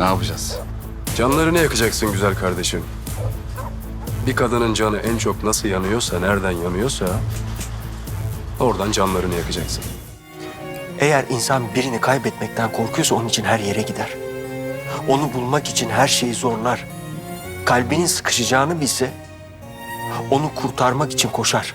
Ne yapacağız? Canlarını yakacaksın güzel kardeşim. Bir kadının canı en çok nasıl yanıyorsa, nereden yanıyorsa... ...oradan canlarını yakacaksın. Eğer insan birini kaybetmekten korkuyorsa onun için her yere gider. Onu bulmak için her şeyi zorlar. Kalbinin sıkışacağını bilse onu kurtarmak için koşar.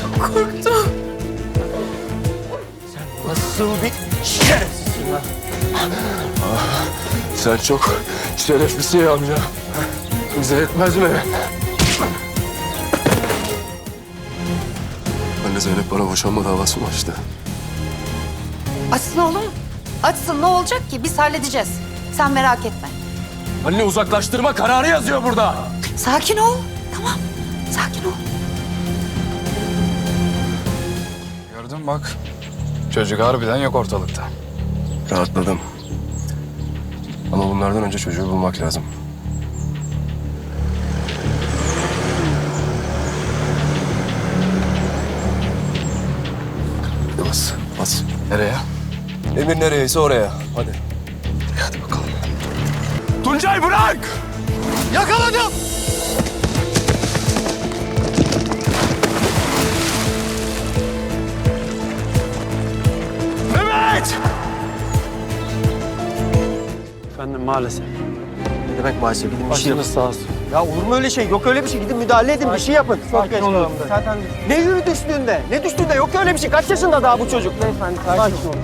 Çok korktum. Nasıl bir şerefsizsin lan? Sen çok şereflisin ya amca. Bize yetmez mi? Anne Zeynep bana boşanma davası mı açtı? Açsın oğlum. Açsın ne olacak ki? Biz halledeceğiz. Sen merak etme. Anne uzaklaştırma kararı yazıyor burada. Sakin ol. Tamam. Sakin ol. Gördün bak. Çocuk harbiden yok ortalıkta. Rahatladım. Ama bunlardan önce çocuğu bulmak lazım. Bas, bas. Nereye? Emir nereyse oraya. Hadi. Hadi bakalım. Tuncay bırak! Yakaladım! Mehmet! Efendim maalesef. Ne demek maalesef gidin bir şey yapın. Başınız sağ olsun. Ya olur mu öyle şey? Yok öyle bir şey. Gidin müdahale edin bir şey yapın. Sakin olun. Zaten Ne yürü düştüğünde? Ne düştüğünde? Yok öyle bir şey. Kaç yaşında daha bu çocuk? beyefendi sakin olun.